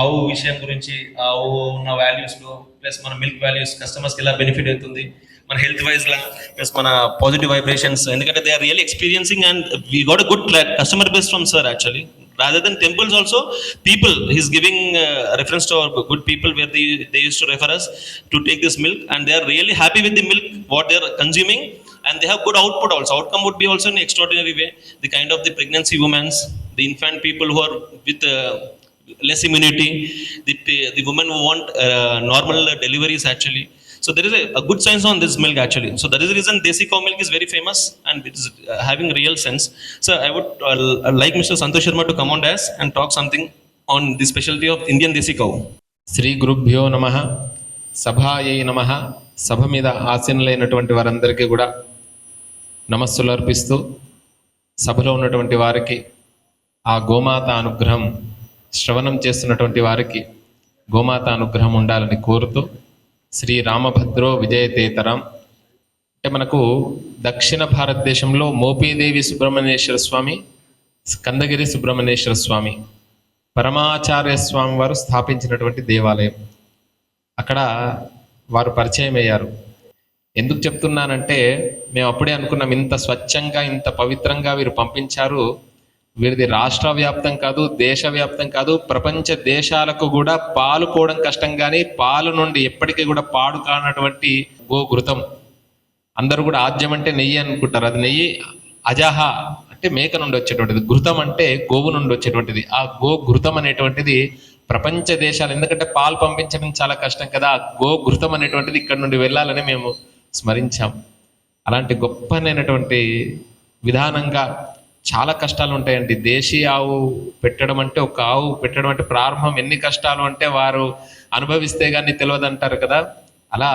ఆవు విషయం గురించి ఆవు ఉన్న వాల్యూస్ ప్లస్ మన మిల్క్ వాల్యూస్ కస్టమర్స్కి ఎలా బెనిఫిట్ అవుతుంది మన హెల్త్ వైజ్ ప్లస్ మన పాజిటివ్ వైబ్రేషన్స్ ఎందుకంటే they are real experiencing and we got a good customer base from sir actually rather than temples also people he's giving uh, reference to our good people where they, they used to refer us to take this milk and they are really happy with the milk what they are consuming and they have good output also outcome would be also in extraordinary way the kind of the pregnancy women's the infant people who are with uh, less immunity the, the women want uh, normal deliveries actually so there is a, a good science on this milk actually. So that is the reason Desi cow milk is very famous and it is uh, having real sense. So I would uh, like Mr. Santosh Sharma to come on as and talk something on the specialty of Indian Desi cow. శ్రీ గురుభ్యో నమ సభాయై నమ సభ మీద ఆసీనులైనటువంటి వారందరికీ కూడా నమస్సులు అర్పిస్తూ సభలో ఉన్నటువంటి వారికి ఆ గోమాత అనుగ్రహం శ్రవణం చేస్తున్నటువంటి వారికి గోమాత అనుగ్రహం ఉండాలని కోరుతూ శ్రీ రామభద్రో విజయతేతరం. అంటే మనకు దక్షిణ భారతదేశంలో మోపీదేవి సుబ్రహ్మణ్యేశ్వర స్వామి స్కందగిరి సుబ్రహ్మణ్యేశ్వర స్వామి పరమాచార్య స్వామి వారు స్థాపించినటువంటి దేవాలయం. అక్కడ వారు పరిచయం అయ్యారు. ఎందుకు చెప్తున్నానంటే మేము అప్పుడే అనుకున్నాం ఇంత స్వచ్ఛంగా ఇంత పవిత్రంగా వీరు పంపించారు వీరిది రాష్ట్ర వ్యాప్తం కాదు దేశవ్యాప్తం కాదు ప్రపంచ దేశాలకు కూడా పాలు పోవడం కష్టం కానీ పాలు నుండి ఎప్పటికీ కూడా పాడు కానటువంటి గోఘృతం అందరూ కూడా ఆద్యం అంటే నెయ్యి అనుకుంటారు. అది నెయ్యి అజాహ అంటే మేక నుండి వచ్చేటువంటిది. ఘృతం అంటే గోవు నుండి వచ్చేటువంటిది. ఆ గో ఘృతం అనేటువంటిది ప్రపంచ దేశాలు ఎందుకంటే పాలు పంపించడం చాలా కష్టం కదా ఆ గో ఘృతం అనేటువంటిది ఇక్కడ నుండి వెళ్ళాలని మేము స్మరించాం. అలాంటి గొప్పనైనటువంటి విధానంగా చాలా కష్టాలు ఉంటాయండి. దేశీ ఆవు పెట్టడం అంటే ఒక ఆవు పెట్టడం అంటే ప్రారంభం ఎన్ని కష్టాలు అంటే వారు అనుభవిస్తే కానీ తెలియదు అంటారు కదా. అలా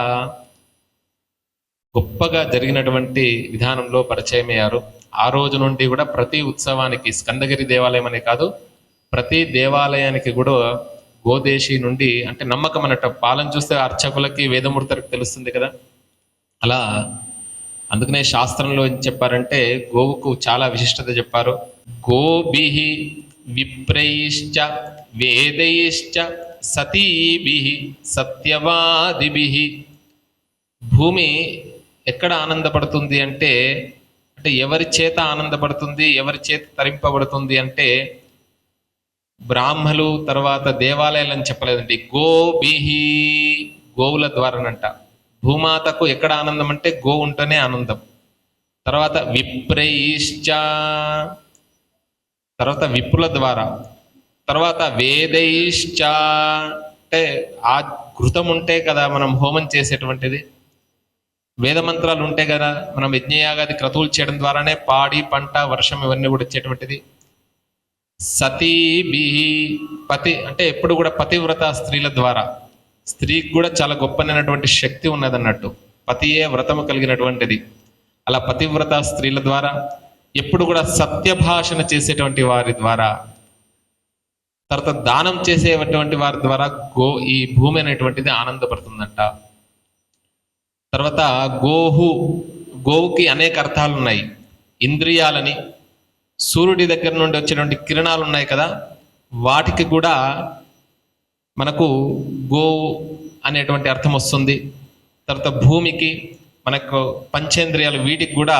గొప్పగా జరిగినటువంటి విధానంలో పరిచయం అయ్యారు. ఆ రోజు నుండి కూడా ప్రతి ఉత్సవానికి స్కందగిరి దేవాలయం అనే కాదు ప్రతి దేవాలయానికి కూడా గోదేశి నుండి అంటే నమ్మకం అన్నట్టు పాలన చూస్తే అర్చకులకి వేదమూర్తులకు తెలుస్తుంది కదా. అలా అందుకనే శాస్త్రంలో ఏం చెప్పారంటే గోవుకు చాలా విశిష్టత చెప్పారు. గోభి విప్రైశ్చ వేదైశ్చ సతీభి సత్యవాదిభి. భూమి ఎక్కడ ఆనందపడుతుంది అంటే అంటే ఎవరి చేత ఆనందపడుతుంది ఎవరి చేత తరింపబడుతుంది అంటే బ్రాహ్మలు తర్వాత దేవాలయాలు అని చెప్పలేదండి. గోబిహి గోవుల ద్వారానంట. భూమాతకు ఎక్కడ ఆనందం అంటే గో ఉంటేనే ఆనందం. తర్వాత విప్రైశ్చ తర్వాత విప్పుల ద్వారా. తర్వాత వేదైశ్చ అంటే ఆ ఘృతం ఉంటే కదా మనం హోమం చేసేటువంటిది. వేద మంత్రాలు ఉంటే కదా మనం యజ్ఞయాగాది క్రతువులు చేయడం ద్వారానే పాడి పంట వర్షం ఇవన్నీ కూడా వచ్చేటువంటిది. సతీభి పతి అంటే ఎప్పుడు కూడా పతివ్రత స్త్రీల ద్వారా. స్త్రీకి కూడా చాలా గొప్పనైనటువంటి శక్తి ఉన్నదన్నట్టు. పతియే వ్రతము కలిగినటువంటిది. అలా పతివ్రత స్త్రీల ద్వారా ఎప్పుడు కూడా సత్య భాషణ చేసేటువంటి వారి ద్వారా తర్వాత దానం చేసేటువంటి వారి ద్వారా గో ఈ భూమి అనేటువంటిది ఆనందపడుతుందంట. తర్వాత గోహు గోవుకి అనేక అర్థాలు ఉన్నాయి. ఇంద్రియాలని సూర్యుడి దగ్గర నుండి వచ్చేటువంటి కిరణాలు ఉన్నాయి కదా వాటికి కూడా మనకు గోవు అనేటువంటి అర్థం వస్తుంది. తర్వాత భూమికి మనకు పంచేంద్రియాలు వీటికి కూడా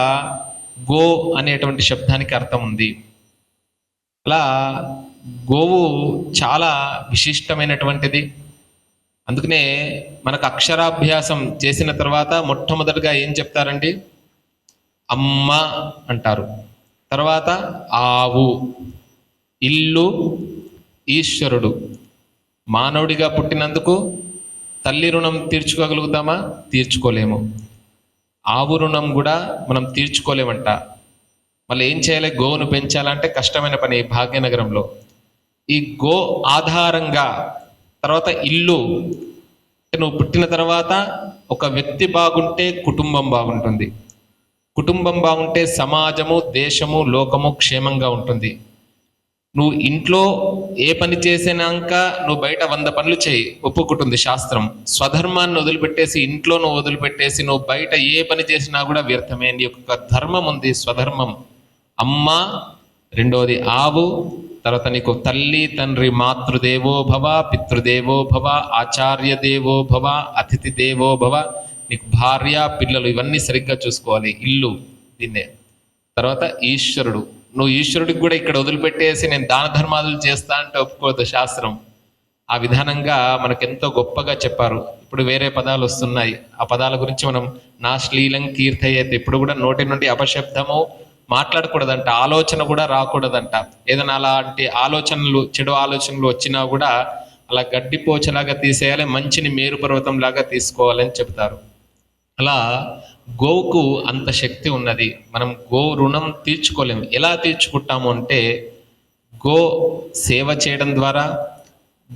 గో అనేటువంటి శబ్దానికి అర్థం ఉంది. అలా గోవు చాలా విశిష్టమైనటువంటిది. అందుకనే మనకు అక్షరాభ్యాసం చేసిన తర్వాత మొట్టమొదటిగా ఏం చెప్తారండి? అమ్మ అంటారు. తర్వాత ఆవు ఇల్లు ఈశ్వరుడు. మానవుడిగా పుట్టినందుకు తల్లి రుణం తీర్చుకోగలుగుతామా? తీర్చుకోలేము. ఆవు రుణం కూడా మనం తీర్చుకోలేమంట. మళ్ళీ ఏం చేయాలి? గోవును పెంచాలంటే కష్టమైన పని ఈ భాగ్యనగరంలో. ఈ గో ఆధారంగా తర్వాత ఇల్లు. నువ్వు పుట్టిన తర్వాత ఒక వ్యక్తి బాగుంటే కుటుంబం బాగుంటుంది. కుటుంబం బాగుంటే సమాజము దేశము లోకము క్షేమంగా ఉంటుంది. నువ్వు ఇంట్లో ఏ పని చేసినాక నువ్వు బయట వంద పనులు చేయి. ఒప్పుకుంటుంది శాస్త్రం. స్వధర్మాన్ని వదిలిపెట్టేసి ఇంట్లో నువ్వు వదిలిపెట్టేసి నువ్వు బయట ఏ పని చేసినా కూడా వ్యర్థమే. నీ యొక్క ధర్మం ఉంది స్వధర్మం. అమ్మ రెండవది ఆవు తర్వాత నీకు తల్లి తండ్రి మాతృదేవో భవ పితృదేవో భవ ఆచార్య దేవో భవ అతిథి దేవో భవ నీకు భార్య పిల్లలు ఇవన్నీ సరిగ్గా చూసుకోవాలి. ఇల్లు దీన్నే. తర్వాత ఈశ్వరుడు. నువ్వు ఈశ్వరుడికి కూడా ఇక్కడ వదిలిపెట్టేసి నేను దాన ధర్మాదులు చేస్తా అంటే ఒప్పుకోదు శాస్త్రం. ఆ విధానంగా మనకెంతో గొప్పగా చెప్పారు. ఇప్పుడు వేరే పదాలు వస్తున్నాయి. ఆ పదాల గురించి మనం నా శ్లీలం కీర్తయ్యేది ఇప్పుడు కూడా నోటి నుండి అపశబ్దము మాట్లాడకూడదంట ఆలోచన కూడా రాకూడదంట. ఏదైనా అలాంటి ఆలోచనలు చెడు ఆలోచనలు వచ్చినా కూడా అలా గడ్డిపోచలాగా తీసేయాలి మంచిని మేరు పర్వతం లాగా తీసుకోవాలని చెప్తారు అలా గోవుకు అంత శక్తి ఉన్నది. మనం గో రుణం తీర్చుకోలేము ఎలా తీర్చుకుంటాము అంటే గో సేవ చేయడం ద్వారా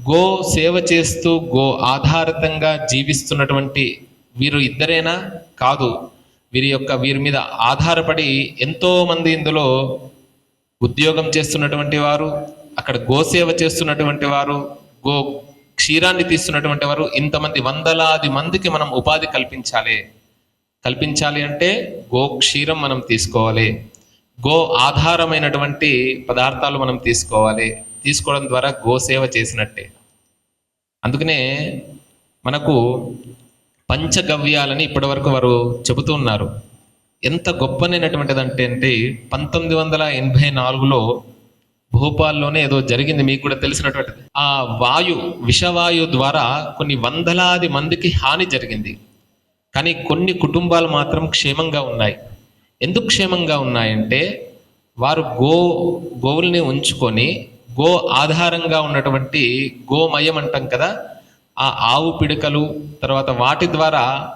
గో సేవ చేస్తూ గో ఆధారితంగా జీవిస్తున్నటువంటి వీరు ఇద్దరేనా? కాదు. వీరి యొక్క వీరి మీద ఆధారపడి ఎంతోమంది ఇందులో ఉద్యోగం చేస్తున్నటువంటి వారు అక్కడ గోసేవ చేస్తున్నటువంటి వారు గో క్షీరాన్ని తీస్తున్నటువంటి వారు ఇంతమంది వందలాది మందికి మనం ఉపాధి కల్పించాలి. కల్పించాలి అంటే గో క్షీరం మనం తీసుకోవాలి. గో ఆధారమైనటువంటి పదార్థాలు మనం తీసుకోవాలి. తీసుకోవడం ద్వారా గోసేవ చేసినట్టే. అందుకనే మనకు పంచగవ్యాలని ఇప్పటివరకు వారు చెబుతూ ఉన్నారు. ఎంత గొప్పనైనటువంటిది అంటే అంటే పంతొమ్మిది వందల ఎనభై నాలుగులో భోపాల్లోనే ఏదో జరిగింది మీకు కూడా తెలిసినటువంటిది. ఆ వాయు విషవాయు ద్వారా కొన్ని వందలాది మందికి హాని జరిగింది. కానీ కొన్ని కుటుంబాలు మాత్రం క్షేమంగా ఉన్నాయి. ఎందుకు క్షేమంగా ఉన్నాయంటే వారు గో గోవుల్ని ఉంచుకొని గో ఆధారంగా ఉన్నటువంటి గోమయం అంటాం కదా ఆ ఆవు పిడకలు తర్వాత వాటి ద్వారా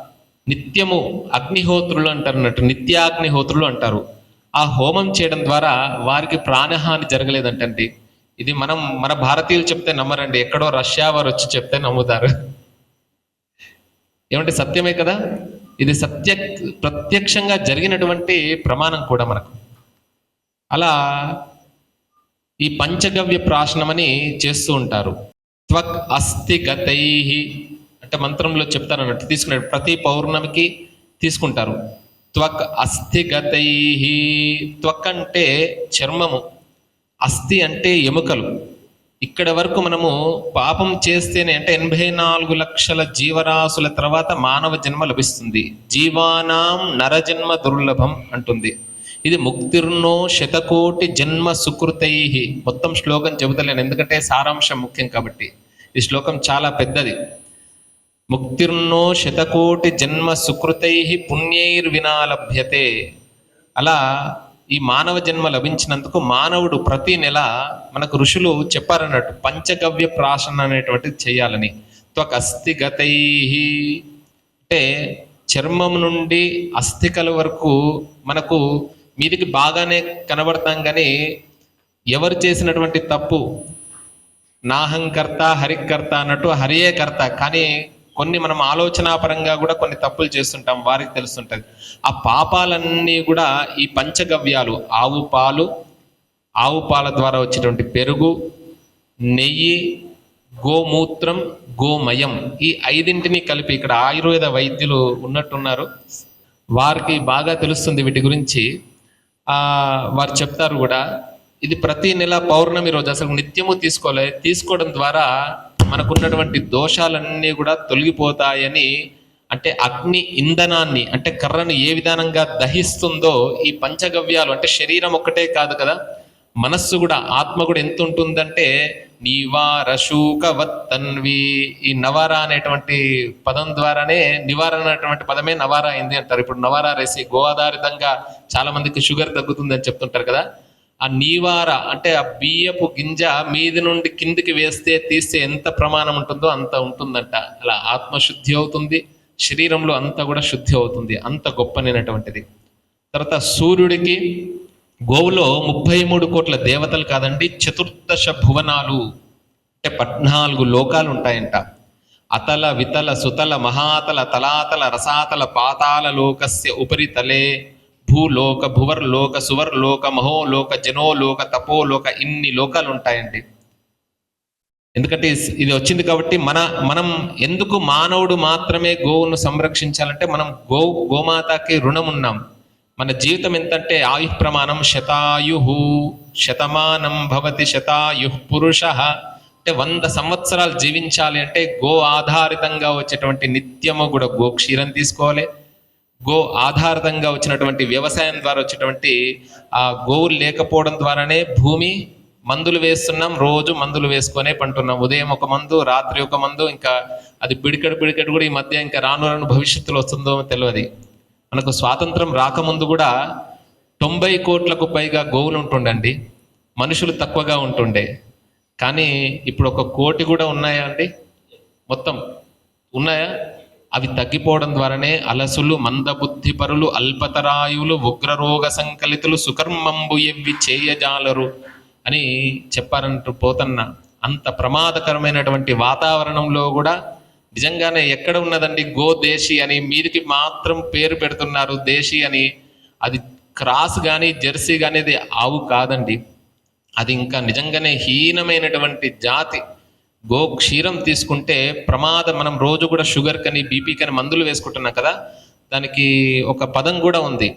నిత్యము అగ్నిహోత్రులు అంటారు అన్నట్టు నిత్యాగ్నిహోత్రులు అంటారు. ఆ హోమం చేయడం ద్వారా వారికి ప్రాణహాని జరగలేదంటండి. ఇది మనం మన భారతీయులు చెప్తే నమ్మరండి. ఎక్కడో రష్యా వారు వచ్చి చెప్తే నమ్ముతారు. ఏమంటే సత్యమే కదా? ఇది సత్య ప్రత్యక్షంగా జరిగినటువంటి ప్రమాణం కూడా మనకు. అలా ఈ పంచగవ్య ప్రాశనమని చేస్తూ ఉంటారు. త్వక్ అస్థి గతై అంటే మంత్రంలో చెప్తారు అన్నట్టు తీసుకున్నాడు ప్రతి పౌర్ణమికి తీసుకుంటారు. త్వక్ అస్థి గతై త్వక్ అంటే చర్మము. అస్థి అంటే ఎముకలు. ఇక్కడ వరకు మనము పాపం చేస్తేనే అంటే ఎనభై నాలుగు లక్షల జీవరాశుల తర్వాత మానవ జన్మ లభిస్తుంది. జీవానాం నరజన్మ దుర్లభం అంటుంది. ఇది ముక్తిర్నో శతకోటి జన్మ సుకృతై మొత్తం శ్లోకం చెబుతలేను ఎందుకంటే సారాంశం ముఖ్యం కాబట్టి. ఈ శ్లోకం చాలా పెద్దది. ముక్తిర్నో శతకోటి జన్మ సుకృతై పుణ్యైర్వినా లభ్యతే అలా ఈ మానవ జన్మ లభించినందుకు మానవుడు ప్రతి నెల మనకు ఋషులు చెప్పారన్నట్టు పంచగవ్య ప్రాసన అనేటువంటిది చేయాలని. త్వక్ అస్థిగతై అంటే చర్మం నుండి అస్థికల వరకు మనకు మీదికి బాగానే కనబడతాం కానీ ఎవరు చేసినటువంటి తప్పు? నాహంకర్త హరికర్త అన్నట్టు హరియే కర్త. కానీ కొన్ని మనం ఆలోచనాపరంగా కూడా కొన్ని తప్పులు చేస్తుంటాం వారికి తెలుస్తుంటుంది. ఆ పాపాలన్నీ కూడా ఈ పంచగవ్యాలు ఆవు పాలు ఆవు పాల ద్వారా వచ్చేటువంటి పెరుగు నెయ్యి గోమూత్రం గోమయం ఈ ఐదింటిని కలిపి ఇక్కడ ఆయుర్వేద వైద్యులు ఉన్నట్టున్నారు. వారికి బాగా తెలుస్తుంది వీటి గురించి. వారు చెప్తారు కూడా ఇది ప్రతి నెల పౌర్ణమి రోజు అసలు నిత్యము తీసుకోలే తీసుకోవడం ద్వారా మనకున్నటువంటి దోషాలన్నీ కూడా తొలగిపోతాయని అంటే అగ్ని ఇంధనాన్ని అంటే కర్రను ఏ విధానంగా దహిస్తుందో ఈ పంచగవ్యాలు అంటే శరీరం ఒక్కటే కాదు కదా మనస్సు కూడా ఆత్మ కూడా ఎంత ఉంటుందంటే నివారశూకవత్తన్వి. ఈ నవార అనేటువంటి పదం ద్వారానే నివారణ అనేటువంటి పదమే నవార అయింది అంటారు. ఇప్పుడు నవార రేసి గో ఆధారితంగా చాలా మందికి షుగర్ తగ్గుతుందని చెప్తుంటారు కదా. ఆ నీవార అంటే ఆ బియ్యపు గింజ మీది నుండి కిందికి వేస్తే తీస్తే ఎంత ప్రమాణం ఉంటుందో అంత ఉంటుందంట. అలా ఆత్మశుద్ధి అవుతుంది శరీరంలో అంతా కూడా శుద్ధి అవుతుంది. అంత గొప్పనైనటువంటిది. తర్వాత సూర్యుడికి గోవులో ముప్పై మూడు కోట్ల దేవతలు కాదండి చతుర్దశ భువనాలు అంటే పద్నాలుగు లోకాలు ఉంటాయంట అతల వితల సుతల మహాతల తలాతల రసాతల పాతాల లోకస్య ఉపరితలే భూలోక భువర్లోక సువర్లోక మహోలోక జనోలోక తపోలోక ఇన్ని లోకాలు ఉంటాయండి ఎందుకంటే ఇది వచ్చింది కాబట్టి మన మనం ఎందుకు మానవుడు మాత్రమే గోవును సంరక్షించాలంటే మనం గో గోమాతకి రుణం ఉన్నాం మన జీవితం ఎంతంటే ఆయు ప్రమాణం శతాయు శతమానం భవతి శతాయు పురుష. అంటే వంద సంవత్సరాలు జీవించాలి అంటే గో ఆధారితంగా వచ్చేటువంటి నిత్యము కూడా గో క్షీరం తీసుకోవాలి. గో ఆధారితంగా వచ్చినటువంటి వ్యవసాయం ద్వారా వచ్చేటువంటి ఆ గోవులు లేకపోవడం ద్వారానే భూమి మందులు వేస్తున్నాం రోజు మందులు వేసుకొనే పంటున్నాం. ఉదయం ఒక మందు రాత్రి ఒక మందు ఇంకా అది పిడికడు పిడికడు కూడా ఈ మధ్య ఇంకా రాను రాను భవిష్యత్తులో వస్తుందో తెలియదు మనకు స్వాతంత్రం రాకముందు కూడా తొంభై కోట్లకు పైగా గోవులు ఉంటుండండి. మనుషులు తక్కువగా ఉంటుండే. కానీ ఇప్పుడు ఒక కోటి కూడా ఉన్నాయా అండి? మొత్తం ఉన్నాయా? అవి తగ్గిపోవడం ద్వారానే అలసులు మందబుద్ధిపరులు అల్పతరాయులు ఉగ్రరోగ సంకలితులు సుకర్మంబు ఎవ్వి చేయజాలరు అని చెప్పారంటూ పోతన్న అంత ప్రమాదకరమైనటువంటి వాతావరణంలో కూడా నిజంగానే ఎక్కడ ఉన్నదండి గో దేశీ అని మీదికి మాత్రం పేరు పెడుతున్నారు దేశీ అని అది క్రాస్ కానీ జెర్సీ కానీ అది ఆవు కాదండి. అది ఇంకా నిజంగానే హీనమైనటువంటి జాతి. గో క్షీరం తీసుకుంటే ప్రమాదం మనం రోజు కూడా షుగర్ కని బీపీ కని మందులు వేసుకుంటున్నాం కదా దానికి ఒక పదం కూడా ఉంది.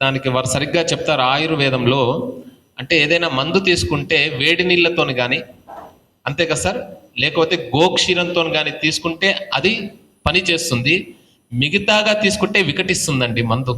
దానికి వారు సరిగ్గా చెప్తారు ఆయుర్వేదంలో అంటే ఏదైనా మందు తీసుకుంటే వేడి నీళ్ళతో కానీ అంతే కదా సార్? లేకపోతే గోక్షీరంతో కానీ తీసుకుంటే అది పని చేస్తుంది మిగతాగా తీసుకుంటే వికటిస్తుందండి మందు.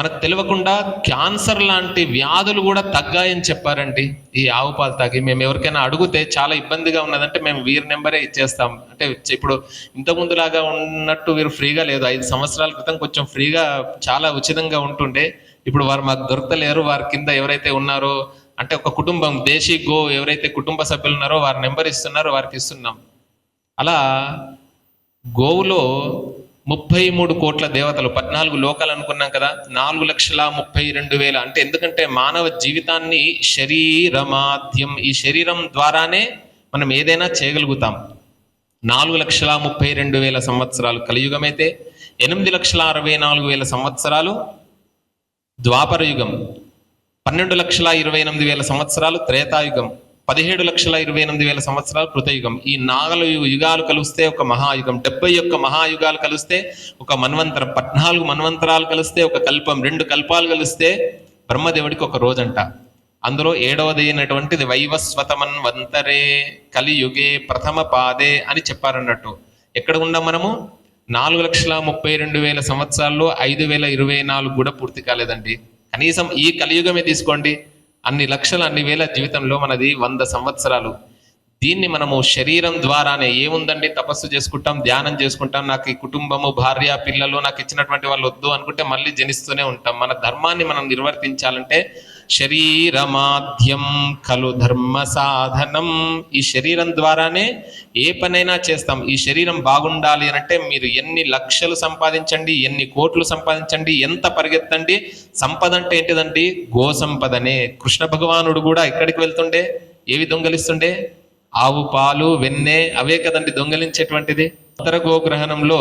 మనకు తెలియకుండా క్యాన్సర్ లాంటి వ్యాధులు కూడా తగ్గాయని చెప్పారండి. ఈ ఆవు పాలు తాగి మేము ఎవరికైనా అడిగితే చాలా ఇబ్బందిగా ఉన్నదంటే మేము వీరి నెంబరే ఇచ్చేస్తాం. అంటే ఇప్పుడు ఇంతకుముందులాగా ఉన్నట్టు వీరు ఫ్రీగా లేదు. ఐదు సంవత్సరాల క్రితం కొంచెం ఫ్రీగా చాలా ఉచితంగా ఉంటుండే. ఇప్పుడు వారు మాకు దొరకలేరు. వారి కింద ఎవరైతే ఉన్నారో అంటే ఒక కుటుంబం దేశీ గో ఎవరైతే కుటుంబ సభ్యులు ఉన్నారో వారి నెంబర్ ఇస్తున్నారో వారికి ఇస్తున్నాం. అలా గోవులో ముప్పై మూడు కోట్ల దేవతలు పద్నాలుగు లోకాలు అనుకున్నాం కదా నాలుగు లక్షల ముప్పై రెండు వేల. అంటే ఎందుకంటే మానవ జీవితాన్ని శరీరమాధ్యం ఈ శరీరం ద్వారానే మనం ఏదైనా చేయగలుగుతాం. నాలుగు లక్షల ముప్పై రెండు వేల సంవత్సరాలు కలియుగమైతే ఎనిమిది లక్షల అరవై నాలుగు వేల సంవత్సరాలు ద్వాపరయుగం పన్నెండు లక్షల ఇరవై ఎనిమిది వేల సంవత్సరాలు త్రేతాయుగం. పదిహేడు లక్షల ఇరవై ఎనిమిది వేల సంవత్సరాలు కృతయుగం. ఈ నాలుగు యుగాలు కలిస్తే ఒక మహాయుగం. డెబ్బై ఒక్క మహాయుగాలు కలిస్తే ఒక మన్వంతరం. పద్నాలుగు మన్వంతరాలు కలిస్తే ఒక కల్పం. రెండు కల్పాలు కలిస్తే బ్రహ్మదేవుడికి ఒక రోజంట. అందులో ఏడవది అయినటువంటిది వైవస్వతమన్వంతరే కలియుగే ప్రథమ పాదే అని చెప్పారన్నట్టు. ఎక్కడ ఉన్నాం మనము? నాలుగు లక్షల ముప్పై రెండు వేల సంవత్సరాల్లో ఐదు వేల ఇరవై నాలుగు కూడా పూర్తి కాలేదండి. కనీసం ఈ కలియుగమే తీసుకోండి. అన్ని లక్షల అన్ని వేల జీవితంలో మనది వంద సంవత్సరాలు. దీన్ని మనము శరీరం ద్వారానే ఏముందండి? తపస్సు చేసుకుంటాం ధ్యానం చేసుకుంటాం. నాకు ఈ కుటుంబము భార్య పిల్లలు నాకు ఇచ్చినటువంటి వాళ్ళు వద్దు అనుకుంటే మళ్ళీ జనిస్తూనే ఉంటాం. మన ధర్మాన్ని మనం నిర్వర్తించాలంటే శరీరమాధ్యం కలు ధర్మ సాధనం. ఈ శరీరం ద్వారానే ఏ పనైనా చేస్తాం. ఈ శరీరం బాగుండాలి అని అంటే మీరు ఎన్ని లక్షలు సంపాదించండి ఎన్ని కోట్లు సంపాదించండి ఎంత పరిగెత్తండి. సంపద అంటే ఏంటిదండి? గో సంపదనే కృష్ణ భగవానుడు కూడా ఎక్కడికి వెళ్తుండే? ఏవి దొంగలిస్తుండే? ఆవు పాలు వెన్నె అవే కదండి దొంగలించేటువంటిది. ఉత్తర గోగ్రహణంలో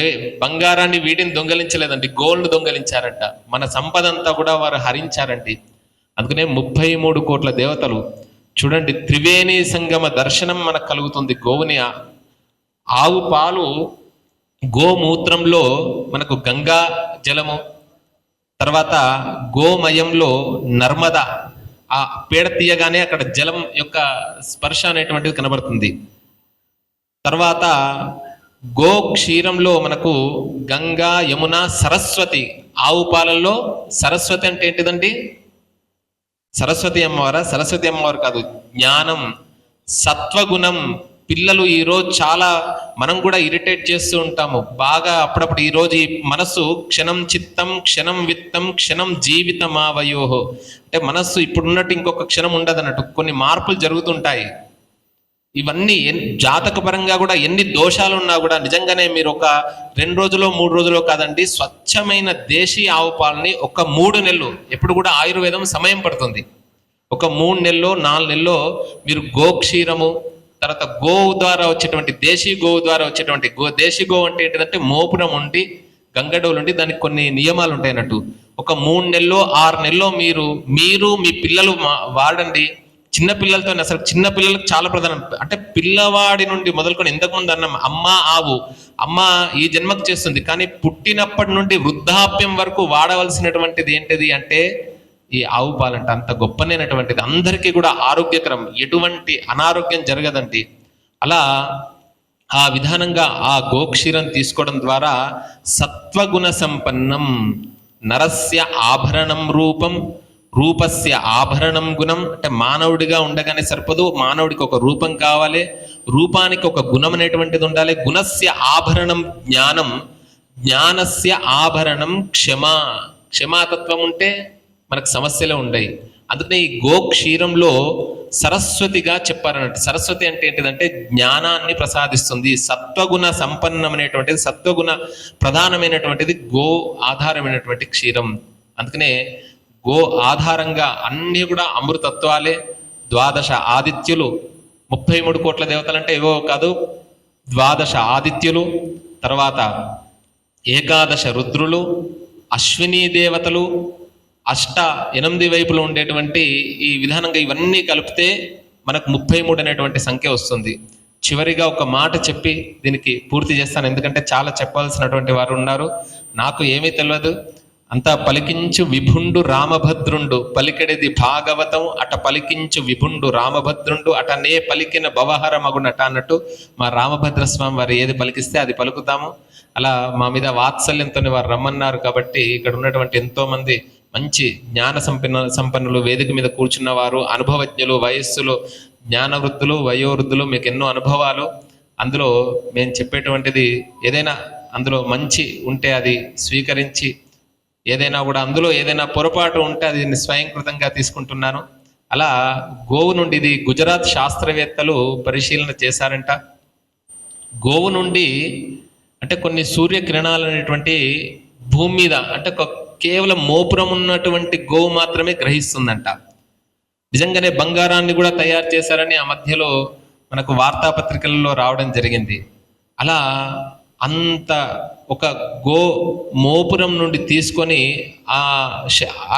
ఏ బంగారాన్ని వీటిని దొంగలించలేదండి గోల్డ్ దొంగలించారంట. మన సంపద అంతా కూడా వారు హరించారండి. అందుకనే ముప్పై మూడు కోట్ల దేవతలు చూడండి త్రివేణి సంగమ దర్శనం మనకు కలుగుతుంది. గోవుని ఆవు పాలు గోమూత్రంలో మనకు గంగా జలము తర్వాత గోమయంలో నర్మద ఆ పేడ తీయగానే అక్కడ జలం యొక్క స్పర్శ అనేటువంటిది కనబడుతుంది. తర్వాత గో క్షీరంలో మనకు గంగా యమున సరస్వతి ఆవు పాలల్లో సరస్వతి అంటే ఏంటిదండి? సరస్వతి అమ్మవారా? సరస్వతి అమ్మవారు కాదు జ్ఞానం సత్వగుణం. పిల్లలు ఈరోజు చాలా మనం కూడా ఇరిటేట్ చేస్తూ ఉంటాము. బాగా అప్పుడప్పుడు ఈరోజు ఈ మనస్సు క్షణం చిత్తం క్షణం విత్తం క్షణం జీవితమావయోహో. అంటే మనస్సు ఇప్పుడున్నట్టు ఇంకొక క్షణం ఉండదు అన్నట్టు కొన్ని మార్పులు జరుగుతుంటాయి. ఇవన్నీ ఎన్- జాతక పరంగా కూడా ఎన్ని దోషాలు ఉన్నా కూడా నిజంగానే మీరు ఒక రెండు రోజులో మూడు రోజులో కాదండి స్వచ్ఛమైన దేశీ ఆవు పాలని ఒక మూడు నెలలు ఎప్పుడు కూడా ఆయుర్వేదం సమయం పడుతుంది. ఒక మూడు నెలలో నాలుగు నెలలో మీరు గోక్షీరము తర్వాత గోవు ద్వారా వచ్చేటువంటి దేశీ గోవు ద్వారా వచ్చేటువంటి గో దేశీ గోవు అంటే ఏంటంటే మోపురం ఉండి గంగడోలు ఉండి దానికి కొన్ని నియమాలు ఉంటాయి అన్నట్టు ఒక మూడు నెలలో ఆరు నెలలో మీరు మీరు మీ పిల్లలు మా- వాడండి చిన్న పిల్లలతో అసలు చిన్న పిల్లలకు చాలా ప్రధానం. అంటే పిల్లవాడి నుండి మొదలుకొని ఎంతకుముందు అన్నం అమ్మ ఆవు అమ్మ ఈ జన్మకు చేస్తుంది. కానీ పుట్టినప్పటి నుండి వృద్ధాప్యం వరకు వాడవలసినటువంటిది ఏంటిది అంటే ఈ ఆవు పాలంటే. అంత గొప్పనైనటువంటిది. అందరికీ కూడా ఆరోగ్యకరం. ఎటువంటి అనారోగ్యం జరగదండి. అలా ఆ విధానంగా ఆ గోక్షీరం తీసుకోవడం ద్వారా సత్వగుణ సంపన్నం నరస్య ఆభరణం రూపం రూపస్య ఆభరణం గుణం. అంటే మానవుడిగా ఉండగానే సరిపోదు. మానవుడికి ఒక రూపం కావాలి. రూపానికి ఒక గుణం అనేటువంటిది ఉండాలి. గుణస్య ఆభరణం జ్ఞానం. జ్ఞానస్య ఆభరణం క్షమ. క్షమాతత్వం ఉంటే మనకు సమస్యలే ఉండయి. అందుకనే ఈ గోక్షీరంలో సరస్వతిగా చెప్పారన్నట్టు సరస్వతి అంటే ఏంటిదంటే జ్ఞానాన్ని ప్రసాదిస్తుంది. సత్వగుణ సంపన్నమైనటువంటిది సత్వగుణ ప్రధానమైనటువంటిది గో ఆధారమైనటువంటి క్షీరం. అందుకనే గో ఆధారంగా అన్నీ కూడా అమృతత్వాలే. ద్వాదశ ఆదిత్యులు ముప్పై మూడు కోట్ల దేవతలంటే ఏవో కాదు. ద్వాదశ ఆదిత్యులు తర్వాత ఏకాదశ రుద్రులు అశ్విని దేవతలు అష్ట ఎనిమిది వైపులు ఉండేటువంటి ఈ విధానంగా ఇవన్నీ కలిపితే మనకు ముప్పై మూడు అనేటువంటి సంఖ్య వస్తుంది. చివరిగా ఒక మాట చెప్పి దీనికి పూర్తి చేస్తాను. ఎందుకంటే చాలా చెప్పాల్సినటువంటి వారు ఉన్నారు. నాకు ఏమీ తెలియదు అంతా పలికించు విభుండు రామభద్రుండు పలికెడిది భాగవతం అట పలికించు విభుండు రామభద్రుండు అటనే పలికిన భవహర మగునట అన్నట్టు మా రామభద్ర స్వామి వారు ఏది పలికిస్తే అది పలుకుతాము. అలా మా మీద వాత్సల్యంతో వారు రమ్మన్నారు కాబట్టి ఇక్కడ ఉన్నటువంటి ఎంతో మంది మంచి జ్ఞాన సంపన్న సంపన్నులు వేదిక మీద కూర్చున్న వారు అనుభవజ్ఞులు వయస్సులు జ్ఞానవృద్ధులు వయోవృద్ధులు మీకు ఎన్నో అనుభవాలు. అందులో మేము చెప్పేటువంటిది ఏదైనా అందులో మంచి ఉంటే అది స్వీకరించి ఏదైనా కూడా అందులో ఏదైనా పొరపాటు ఉంటే అది స్వయంకృతంగా తీసుకుంటున్నాను. అలా గోవు నుండి ఇది గుజరాత్ శాస్త్రవేత్తలు పరిశీలన చేశారంట. గోవు నుండి అంటే కొన్ని సూర్యకిరణాలు అనేటువంటి భూమి మీద అంటే ఒక కేవలం మోపురం ఉన్నటువంటి గోవు మాత్రమే గ్రహిస్తుందంట. నిజంగానే బంగారాన్ని కూడా తయారు చేశారని ఆ మధ్యలో మనకు వార్తాపత్రికలలో రావడం జరిగింది. అలా అంత ఒక గో మోపురం నుండి తీసుకొని ఆ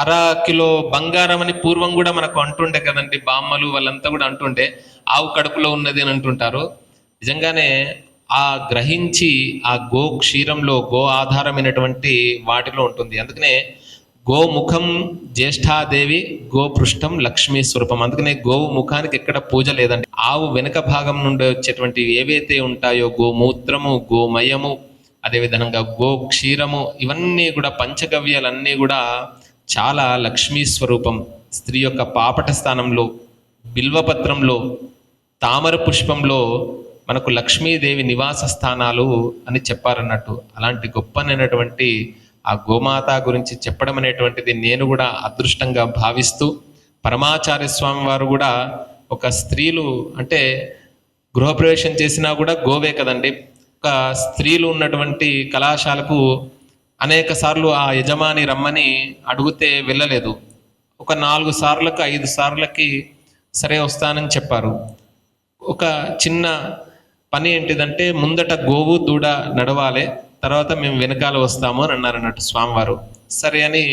అర కిలో బంగారం అని పూర్వం కూడా మనకు అంటుండే కదండి బామ్మలు వాళ్ళంతా కూడా అంటుండే ఆవు కడుపులో ఉన్నది అని అంటుంటారు. నిజంగానే ఆ గ్రహించి ఆ గో క్షీరంలో గో ఆధారమైనటువంటి వాటిలో ఉంటుంది. అందుకనే గోముఖం జ్యేష్ఠాదేవి గోపృష్టం లక్ష్మీ స్వరూపం. అందుకనే గోవు ముఖానికి ఎక్కడ పూజ లేదండి. ఆవు వెనక భాగం నుండి వచ్చేటువంటి ఏవైతే ఉంటాయో గోమూత్రము గోమయము అదేవిధంగా గో క్షీరము ఇవన్నీ కూడా పంచగవ్యాలన్నీ కూడా చాలా లక్ష్మీ స్వరూపం. స్త్రీ యొక్క పాపట స్థానంలో బిల్వపత్రంలో తామర పుష్పంలో మనకు లక్ష్మీదేవి నివాస స్థానాలు అని చెప్పారన్నట్టు. అలాంటి గొప్పనైనటువంటి ఆ గోమాత గురించి చెప్పడం అనేటువంటిది నేను కూడా అదృష్టంగా భావిస్తూ పరమాచార్య స్వామి వారు కూడా ఒక స్త్రీలు అంటే గృహప్రవేశం చేసినా కూడా గోవే కదండి. స్త్రీలు ఉన్నటువంటి కళాశాలకు అనేక సార్లు ఆ యజమాని రమ్మని అడిగితే వెళ్ళలేదు. ఒక నాలుగు సార్లకు ఐదు సార్లకి సరే వస్తానని చెప్పారు. ఒక చిన్న పని ఏంటిదంటే ముందట గోవు దూడ నడవాలి తర్వాత మేము వెనకాల వస్తాము అని అన్నారు అన్నట్టు స్వామివారు. సరే అని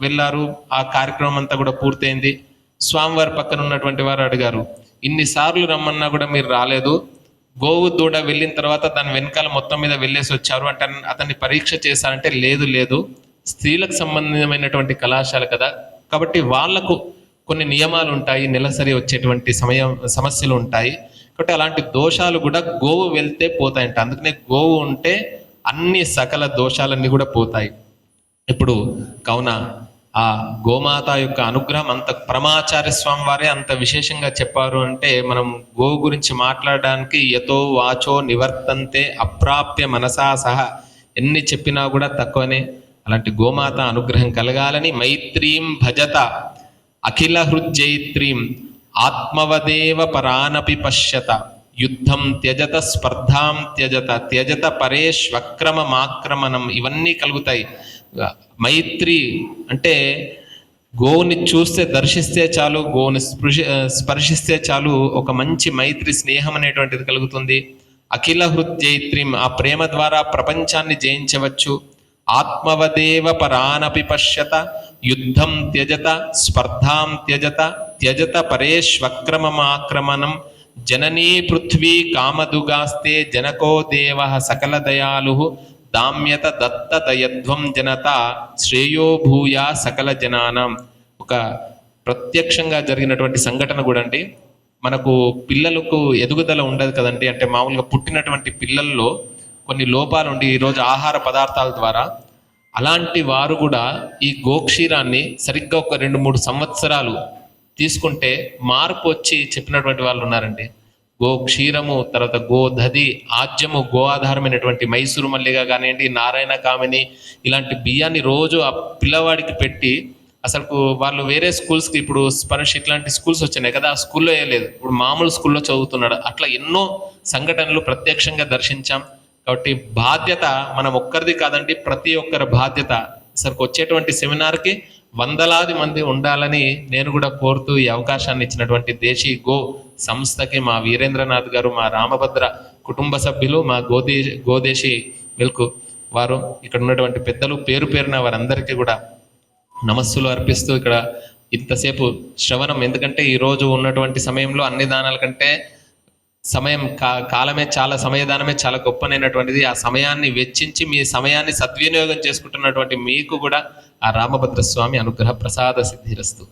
వెళ్ళారు. ఆ కార్యక్రమం అంతా కూడా పూర్తయింది. స్వామివారి పక్కన ఉన్నటువంటి వారు అడిగారు ఇన్నిసార్లు రమ్మన్నా కూడా మీరు రాలేదు. గోవు దూడ వెళ్ళిన తర్వాత దాని వెనకాల మొత్తం మీద వెళ్ళేసి వచ్చారు. అంటే అతన్ని పరీక్ష చేశారంటే లేదు లేదు. స్త్రీలకు సంబంధమైనటువంటి కళాశాల కదా. కాబట్టి వాళ్ళకు కొన్ని నియమాలు ఉంటాయి నెలసరి వచ్చేటువంటి సమయం సమస్యలు ఉంటాయి. కాబట్టి అలాంటి దోషాలు కూడా గోవు వెళ్తే పోతాయంట. అందుకనే గోవు ఉంటే అన్ని సకల దోషాలన్నీ కూడా పోతాయి. ఇప్పుడు కావున ఆ గోమాత యొక్క అనుగ్రహం అంత పరమాచార్య స్వామి వారే అంత విశేషంగా చెప్పారు అంటే మనం గో గురించి మాట్లాడడానికి యతో వాచో నివర్తంతే అప్రాప్య మనసా సహా ఎన్ని చెప్పినా కూడా తక్కువనే. అలాంటి గోమాత అనుగ్రహం కలగాలని మైత్రీం భజత అఖిల హృజ్జైత్రీం ఆత్మవదేవ పరానపి పశ్యత యుద్ధం త్యజత స్పర్ధాం త్యజత త్యజత పరేష్ వక్రమమాక్రమణం ఇవన్నీ కలుగుతాయి. మైత్రి అంటే గోవుని చూస్తే దర్శిస్తే చాలు గోవుని స్పృశ స్పర్శిస్తే చాలు ఒక మంచి మైత్రి స్నేహం అనేటువంటిది కలుగుతుంది. అఖిల హృదయత్రిం ఆ ప్రేమ ద్వారా ప్రపంచాన్ని జయించవచ్చు. ఆత్మవదేవ పరానపి పశ్యత యుద్ధం త్యజత స్పర్ధాం త్యజత త్యజత పరేష్వక్రమమాక్రమణం జననీ పృథ్వీ కామదుగాస్తే జనకో దేవ సకల దయాలు దామ్యత దత్త దయధ్వం జనత శ్రేయో భూయా సకల జనానం. ఒక ప్రత్యక్షంగా జరిగినటువంటి సంఘటన కూడా అండి. మనకు పిల్లలకు ఎదుగుదల ఉండదు కదండి. అంటే మామూలుగా పుట్టినటువంటి పిల్లల్లో కొన్ని లోపాలు ఉండి ఈరోజు ఆహార పదార్థాల ద్వారా అలాంటి వారు కూడా ఈ గోక్షీరాన్ని సరిగ్గా ఒక రెండు మూడు సంవత్సరాలు తీసుకుంటే మార్పు వచ్చి చెప్పినటువంటి వాళ్ళు ఉన్నారండి. గో క్షీరము తర్వాత గోధది ఆజ్యము గో ఆధారమైనటువంటి మైసూరు మల్లిగా కానివ్వండి నారాయణ కామిని ఇలాంటి బియ్యాన్ని రోజు ఆ పిల్లవాడికి పెట్టి అసలు వాళ్ళు వేరే స్కూల్స్కి ఇప్పుడు స్పర్శ ఇట్లాంటి స్కూల్స్ వచ్చినాయి కదా ఆ స్కూల్లో వేయలేదు ఇప్పుడు మామూలు స్కూల్లో చదువుతున్నాడు. అట్లా ఎన్నో సంఘటనలు ప్రత్యక్షంగా దర్శించాం. కాబట్టి బాధ్యత మనం ఒక్కరిది కాదండి ప్రతి ఒక్కరి బాధ్యత. అసలు వచ్చేటువంటి సెమినార్కి వందలాది మంది ఉండాలని నేను కూడా కోరుతూ ఈ అవకాశాన్ని ఇచ్చినటువంటి దేశీ గో సంస్థకి మా వీరేంద్రనాథ్ గారు మా రామభద్ర కుటుంబ సభ్యులు మా గోదే గోదేశీ మిల్క్ వారు ఇక్కడ ఉన్నటువంటి పెద్దలు పేరు పేరున వారందరికీ కూడా నమస్సులు అర్పిస్తూ ఇక్కడ ఇంతసేపు శ్రవణం. ఎందుకంటే ఈ రోజు ఉన్నటువంటి సమయంలో అన్ని దానాల కంటే సమయం కా కాలమే చాలా సమయదానమే చాలా గొప్పనైనటువంటిది. ఆ సమయాన్ని వెచ్చించి మీ సమయాన్ని సద్వినియోగం చేసుకుంటున్నటువంటి మీకు కూడా ఆ రామభద్రస్వామి అనుగ్రహ ప్రసాద సిద్ధిరస్తు.